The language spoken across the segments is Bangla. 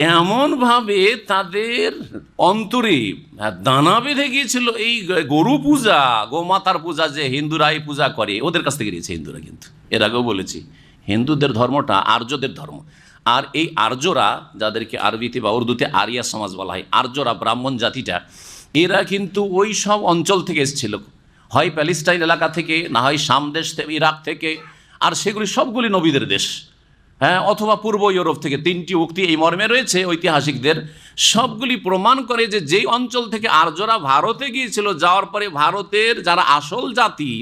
এমনভাবে তাদের অন্তরে দানা বেঁধে গিয়েছিল এই গরু পূজা, গোমাতার পূজা যে হিন্দুরা এই পূজা করে, ওদের কাছ থেকে নিয়েছে হিন্দুরা কিন্তু। এর আগেও বলেছি, হিন্দুদের ধর্মটা আর্যদের ধর্ম। আর এই আর্যরা, যাদেরকে আরবিতে বা উর্দুতে আরিয়া সমাজ বলা হয়, আর্যরা, ব্রাহ্মণ জাতিটা, এরা কিন্তু ওই সব অঞ্চল থেকে এসেছিল। হয় প্যালেস্টাইন এলাকা থেকে, না হয় সামদেশ ইরাক থেকে, আর সেগুলি সবগুলি নবীদের দেশ। হ্যাঁ অথবা পূর্ব ইউরোপ থেকে তিনটি উক্তি এই মর্মে রয়েছে, ঐতিহাসিকদের। সবগুলি প্রমাণ করে যে যেই অঞ্চল থেকে আর্যরা ভারতে গিয়েছিল, যাওয়ার পরে ভারতের যারা আসল জাতি,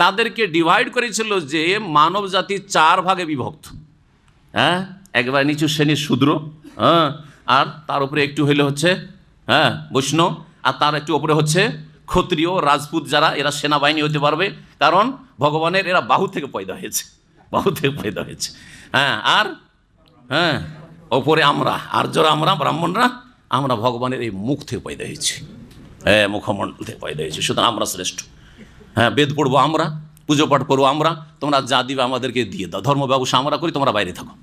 তাদেরকে ডিভাইড করেছিল যে মানব জাতি চার ভাগে বিভক্ত। হ্যাঁ একবার নিচু শ্রেণির শূদ্র হ্যাঁ আর তার উপরে একটু হইলে হচ্ছে হ্যাঁ বৈষ্ণব, আর তার একটু উপরে হচ্ছে ক্ষত্রিয়, রাজপুত যারা, এরা সেনাবাহিনী হতে পারবে, কারণ ভগবানের এরা বাহু থেকে পয়দা হয়েছে, বাহু থেকে পয়দা হয়েছে। হ্যাঁ আর? হ্যাঁ ওপরে আমরা আর্যরা আমরা, ব্রাহ্মণরা, আমরা ভগবানের এই মুখ থেকে পয়দা হয়েছি। হ্যাঁ মুখমণ্ডল থেকে পয়দা হয়েছি, সুতরাং আমরা শ্রেষ্ঠ। হ্যাঁ বেদ পড়ব আমরা, পুজো পাঠ করব আমরা, তোমরা যা দিবে আমাদেরকে দিয়ে দাও। ধর্ম ব্যবসা আমরা করি, তোমরা বাইরে থাকো।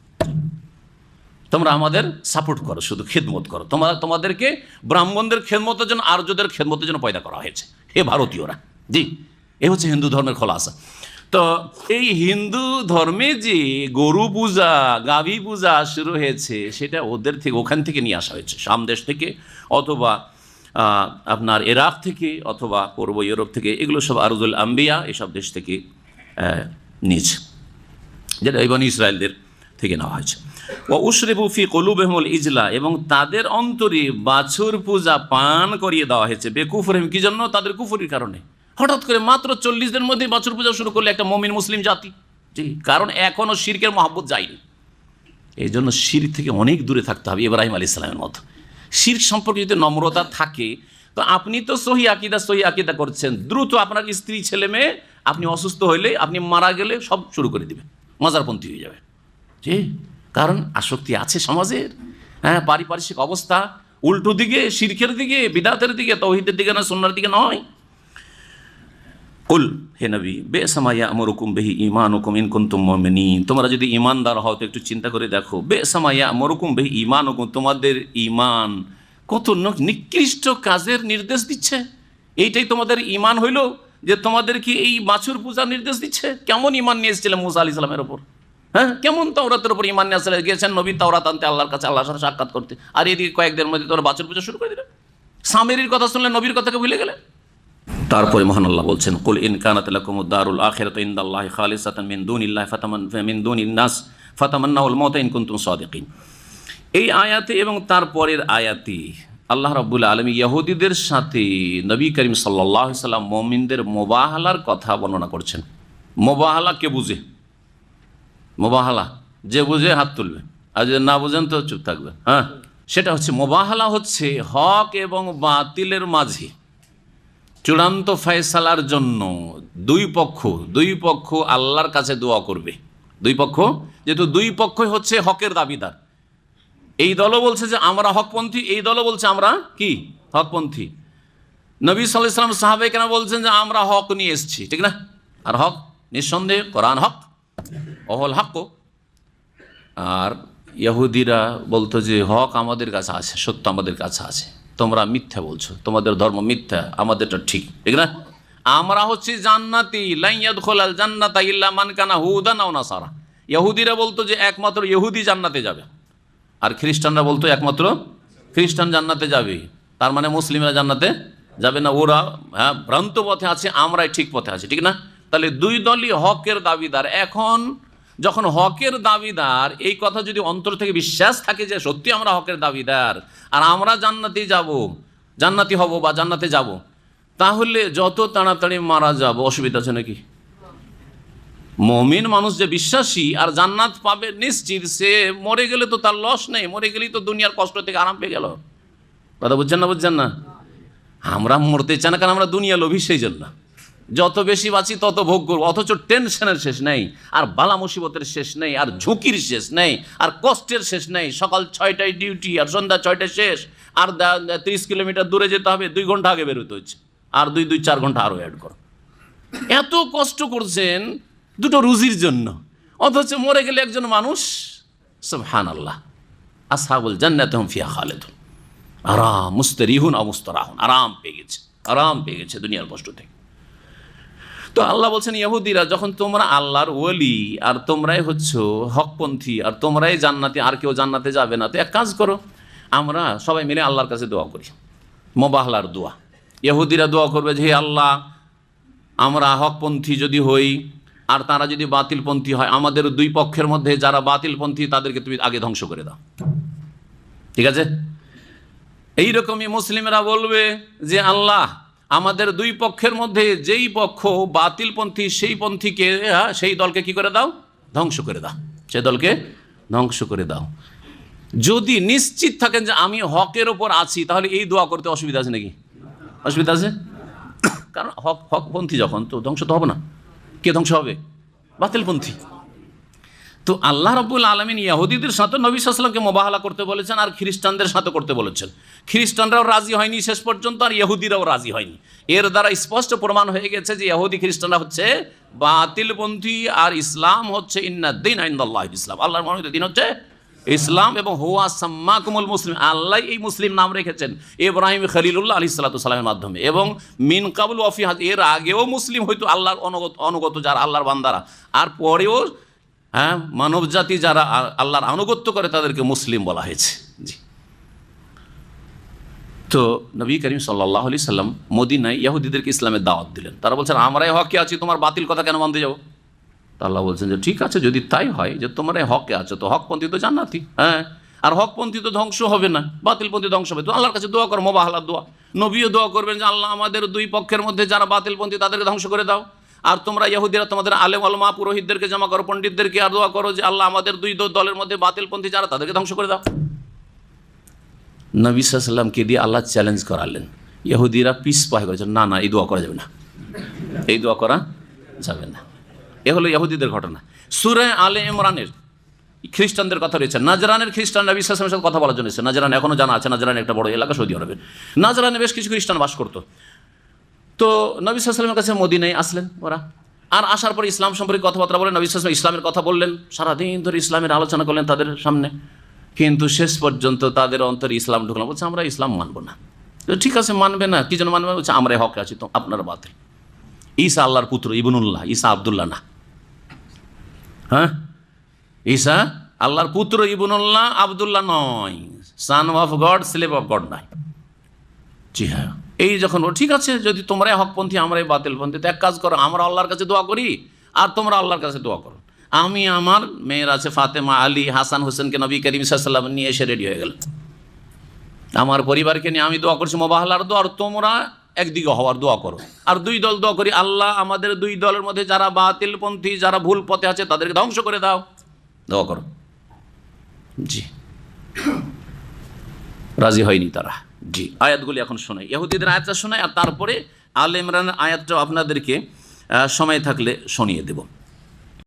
তোমরা আমাদের সাপোর্ট করো, শুধু খেদমত করো। তোমরা, তোমাদেরকে ব্রাহ্মণদের খেদমতের জন্য, আর্যদের খেদমতের জন্য পয়দা করা হয়েছে। হে ভারতীয়রা, জি, এ হচ্ছে হিন্দু ধর্মের খোলাসা। তো এই হিন্দু ধর্মে যে গরু পূজা, গাভী পূজা শুরু হয়েছে, সেটা ওদের থেকে, ওখান থেকে নিয়ে আসা হয়েছে। সামদেশ থেকে অথবা আপনার ইরাক থেকে অথবা পূর্ব ইউরোপ থেকে, এগুলো সব আরজুল আম্বিয়া এসব দেশ থেকে নিয়েছে। যেটা এবং ইসরায়েলদের থেকে নেওয়া হয়েছে। ও উশরিবু ফি কলুবেহমুল ইজলা, এবং তাদের অন্তরে বাছুর পূজা পান করিয়ে দেওয়া হয়েছে। বেকুফরহিম কি জন্য? তাদের কুফুরির কারণে। হঠাৎ করে মাত্র চল্লিশ দিনের মধ্যে বাছুর পূজা শুরু করলে একটা মমিন মুসলিম জাতি। জি। কারণ এখনও শিরকের মহাব্বত যায়নি। এই জন্য শির থেকে অনেক দূরে থাকতে হবে ইব্রাহিম আলী ইসলামের মতো। শির সম্পর্কে যদি নম্রতা থাকে তো আপনি তো সহি আকিদা সহি আকিদা করছেন। দ্রুত আপনার স্ত্রী ছেলে মেয়ে আপনি অসুস্থ হইলে আপনি মারা গেলে সব শুরু করে দিবেন। মজারপন্থী হয়ে যাবে জি? কারণ আসক্তি আছে সমাজের। হ্যাঁ পারিপার্শ্বিক অবস্থা। উল্টো দিকে শিরকের দিকে বিদাতের দিকে তৌহিদের দিকে না সন্ন্যার দিকে নয়। কুল, হে নবী বে সামাইয়া আমরুকুম বেহি ইমান হুকুম ইনকুন্তুম মমিনিন। তোমরা যদি ইমানদার হও, তো একটু চিন্তা করে দেখো। বে সামাইয়া আমরুকুম বেহি ইমান হুকুম তোমাদের ইমান কত নিকৃষ্ট কাজের নির্দেশ দিচ্ছে। এইটাই তোমাদের ইমান হইল যে তোমাদেরকে এই বাছুর পূজার নির্দেশ দিচ্ছে? কেমন ইমান নিয়ে এসেছিলেন মুসা আলি ইসলামের ওপর হ্যাঁ? কেমন তাওরাতের উপর ইমান নিয়ে আসলে গিয়েছেন নবী তাওরাত আনতে আল্লাহর কাছে, আল্লাহর সাথে সাক্ষাৎ করতে? আর এদিকে কয়েকদিনের মধ্যে তোমরা বাছুর পূজা শুরু করে দিলে। সামেরির কথা শুনলে নবীর কথাকে ভুলে গেলে? তারপরে মহান আল্লাহ বলছেন, কুল ইন কানাত লাকুম দারুল আখিরাতু ইনদাল্লাহি খালিসাতান মিন দুনিল্লাহি ফাতামান, মিন দুনিন নাস ফাতামান্নাউল মাউতা ইন কুনতুম সাদিকিন। এই আয়াতে এবং তারপরের আয়াতে আল্লাহ রাব্বুল আলমী ইহুদিদের সাথে নবী করিম সাল্লাহ সাল্লাম মমিনদের মোবাহালার কথা বর্ণনা করছেন। মোবাহালা কে বুঝে? মোবাহালা, যে বুঝে হাত তুলবে। আর যদি না বুঝেন তো চুপ থাকবে হ্যাঁ? সেটা হচ্ছে, মোবাহালা হচ্ছে হক এবং বাতিলের মাঝে চূড়ান্ত ফয়সালার জন্য দুই পক্ষ দুই পক্ষ আল্লাহর কাছে দোয়া করবে। দুই পক্ষ? যেহেতু দুই পক্ষই হচ্ছে হকের দাবিদার। এই দলও বলছে যে আমরা হকপন্থী, এই দলও বলছে আমরা কি? হকপন্থী। নবী সাল্লাহ ইসলাম সাহাবে কেন বলছেন যে আমরা হক নিয়ে এসেছি, ঠিক না? আর হক নিঃসন্দেহে কোরআন হক, অহল হক আর ইহুদিরা বলতো যে হক আমাদের কাছে আছে, সত্য আমাদের কাছে আছে। তোমরা মিথ্যা বলছো, তোমাদের ধর্ম মিথ্যা, আমাদেরটা ঠিক ঠিক না? আমরা হচ্ছে জান্নাতি লাইয়াদ খোলাল জান্নাতা ইল্লা মানকানা হুদা নাও না সারা ইহুদিরা বলতো যে একমাত্র ইহুদি জান্নাতে যাবে, আর খ্রিস্টানরা বলতো একমাত্র খ্রিস্টান জান্নাতে যাবে। তার মানে মুসলিমরা জান্নাতে যাবে না, ওরা হ্যাঁ ভ্রান্ত পথে আছে, আমরাই ঠিক পথে আছি, ঠিক না? তাহলে দুই দলই হকের দাবিদার, এখন যখন হকের দাবিদার, এই কথা যদি অন্তর থেকে বিশ্বাস থাকে যে সত্যি আমরা হকের দাবিদার, আর আমরা জান্নাতে যাব, জান্নাতি হব বা জান্নাতে যাব, তাহলে যত তাড়াতাড়ি মারা যাব, অসুবিধা আছে নাকি? মমিন মানুষ যে বিশ্বাসী আর জান্নাত পাবে নিশ্চিত, সে মরে গেলে তো তার লস নেই, মরে গেলেই তো দুনিয়ার কষ্ট থেকে আরাম পেয়ে গেল। কথা বুঝছেন না বুঝছেন না? আমরা মরতে চাই না, কারণ আমরা দুনিয়া লোভী, সেই জন্য। যত বেশি বাঁচি তত ভোগ করব। অথচ টেনশনের শেষ নেই, আর বালা মুসিবতের শেষ নেই, আর ঝুঁকির শেষ নেই, আর কষ্টের শেষ নেই। সকাল ছয়টায় ডিউটি আর সন্ধ্যা ছয়টায় শেষ, আর ত্রিশ কিলোমিটার দূরে যেতে হবে, দুই ঘণ্টা আগে বেরোতে হচ্ছে। আর দুই দুই, চার ঘণ্টা আরও অ্যাড করো। এত কষ্ট করছেন দুটো রুজির জন্য। অথচ মরে গেলে একজন মানুষ সব হান আল্লাহ আসহাবুল জান্নাত ফিয়া খালেদুন। আরাম, মুস্তারিহুন অমুস্তরাহুন, আরাম পেয়ে গেছে, আরাম পেয়ে গেছে দুনিয়ার কষ্ট থেকে। তো আল্লাহ বলছেন, ইহুদিরা, যখন তোমরা আল্লাহর ওলি আর তোমরাই হচ্ছ হকপন্থী আর তোমরাই জান্নাতে, আর কেউ জান্নাতে যাবে না, তো এক কাজ করো, আমরা সবাই মিলে আল্লাহর কাছে দোয়া করি। মোবাহলার দোয়া। ইহুদিরা দোয়া করবে যে, হে আল্লাহ, আমরা হকপন্থী যদি হই আর তারা যদি বাতিলপন্থী হয়, আমাদের দুই পক্ষের মধ্যে যারা বাতিলপন্থী, তাদেরকে তুমি আগে ধ্বংস করে দাও। ঠিক আছে? এইরকমই মুসলিমরা বলবে যে, আল্লাহ আমাদের দুই পক্ষের মধ্যে যেই পক্ষ বাতিলপন্থী সেই পন্থীকে সেই দলকে কি করে দাও? ধ্বংস করে দাও। সে দলকে ধ্বংস করে দাও। যদি নিশ্চিত থাকেন যে আমি হকের ওপর আছি, তাহলে এই দোয়া করতে অসুবিধা আছে নাকি? অসুবিধা আছে? কারণ হক হকপন্থী যখন, তো ধ্বংস তো হবে না। কে ধ্বংস হবে? বাতিলপন্থী। তো আল্লাহ রব্বুল আলমিন ইয়াহুদিদের সাথে নবী সাল্লামকে মোবাহলা করতে বলেছেন আর খ্রিস্টানদের সাথে করতে বলেছেন। খ্রিস্টানরাও রাজি হয়নি শেষ পর্যন্ত আর ইহুদিরাও রাজি হয়নি। এর দ্বারা স্পষ্ট প্রমাণ হয়ে গেছে যে ইহুদি খ্রিস্টানরা হচ্ছে বাতিলপন্থী আর ইসলাম হচ্ছে ইন্নাদ্দিন আইন্দাল্লাহ ইসলাম। আল্লাহর মনোনীত দিন হচ্ছে ইসলাম এবং হুয়া সাম্মাকুমুল মুসলিম। আল্লাহ এই মুসলিম নাম রেখেছেন ইব্রাহিম খলিলুল্লাহ আলি সাল্লামের মাধ্যমে এবং মিন কাবুল ওয়াফিহাদ এর আগেও মুসলিম হয়তো আল্লাহর অনুগত অনুগত যারা আল্লাহর বান্দারা। আর পরেও হ্যাঁ? মানব জাতি যারা আল্লাহর আনুগত্য করে তাদেরকে মুসলিম বলা হয়েছে। জি। তো নবী করিম সাল্লাহ আলি সাল্লাম মদিনায় ইয়াহুদিদেরকে ইসলামের দাওয়াত দিলেন। তারা বলছেন, আমরাই হকে আছি, তোমার বাতিল কথা কেন মানতে যাব? তা আল্লাহ বলছেন যে, ঠিক আছে, যদি তাই হয় যে তোমরা হকে আছো, তো হকপন্থী তো জান্নাতি হ্যাঁ? আর হকপন্থী তো ধ্বংস হবে না, বাতিলপন্থী ধ্বংস হবে। তো আল্লাহর কাছে দোয়া করো, মোবাহলার দোয়া। নবীও দোয়া করবেন যে, আল্লাহ আমাদের দুই পক্ষের মধ্যে যারা বাতিলপন্থী তাদেরকে ধ্বংস করে দাও। আর তোমরা ইহুদিরা, তোমাদের আলেম আলমা পুরোহিতদেরকে, জমা করো, পণ্ডিতদেরকে, আর দোয়া করো যে আল্লাহ আমাদের দুই দলের মধ্যে বাতিলপন্থী যারা, তাদেরকে ধ্বংস করে দাও। নবী সাল্লামকে দিয়ে আল্লাহ চ্যালেঞ্জ করালেন। ইহুদিরা পিস পাহে করেছেন না না, এই দোয়া করা যাবে না। এই দোয়া করা যাবে না। এ হলো ইহুদিদের ঘটনা। সুরে আলে ইমরানের খ্রিস্টানদের কথা রয়েছে। নাজরানের খ্রিস্টানরা বিশ্বাসের সাথে কথা বলার জন্য এসেছে। নাজরান এখনও জানা আছে, নাজরান একটা বড় এলাকা সৌদি আরবের। নাজরানে বেশ কিছু খ্রিস্টান বাস করতো। তো নবী সাল্লামের কাছে মদিনায় আসলেন ওরা। আর আসার পর ইসলাম সম্পর্কে কথাবার্তা বলেন নবী সাল্লাম ইসলামের কথা বললেন। সারাদিন ধরে ইসলামের আলোচনা করলেন তাদের সামনে। কিন্তু শেষ পর্যন্ত তাদের অন্তরে ইসলাম ঢুকলাম বলছে, আমরা ইসলাম মানবো না। ঠিক আছে, মানবে না, কি জন্য মানবে? বলছে আমরা হকে আছি, তো আপনারা বাতিল। ঈসা আল্লাহর পুত্র, ইবনুল্লাহ, ঈসা আবদুল্লাহ না। হ্যাঁ? ঈসা আল্লাহর পুত্র, ইবনুল্লাহ আবদুল্লাহ নয়। Son of God slave of God নয় জি হ্যাঁ। এই যখন ও, ঠিক আছে, যদি তোমরাই হকপন্থী, আমরাই বাতিলপন্থী, তো এক কাজ করো, আমরা আল্লাহর কাছে দোয়া করি, আর তোমরা আল্লাহর কাছে দোয়া করো। আমি আমার মেয়ের আছে ফাতেমা আলী হাসান হোসেনকে নবী করিম সাল্লাম নিয়ে এসে রেডি হয়ে গেল আমার পরিবারকে নিয়ে আমি দোয়া করছি, মোবাহলার দোয়া, আর তোমরা একদিকে হওয়ার দোয়া করো। আর দুই দল দোয়া করি, আল্লাহ আমাদের দুই দলের মধ্যে যারা বাতিলপন্থী, যারা ভুল পথে আছে, তাদেরকে ধ্বংস করে দাও। দোয়া করো। জি। রাজি হয়নি তারা। জি, আয়াতগুলি এখন শোনাই। ইহুদিদের আয়াতটা শোনাই আর তারপরে আল ইমরানের আয়াতটাও আপনাদেরকে সময় থাকলে শুনিয়ে দেব।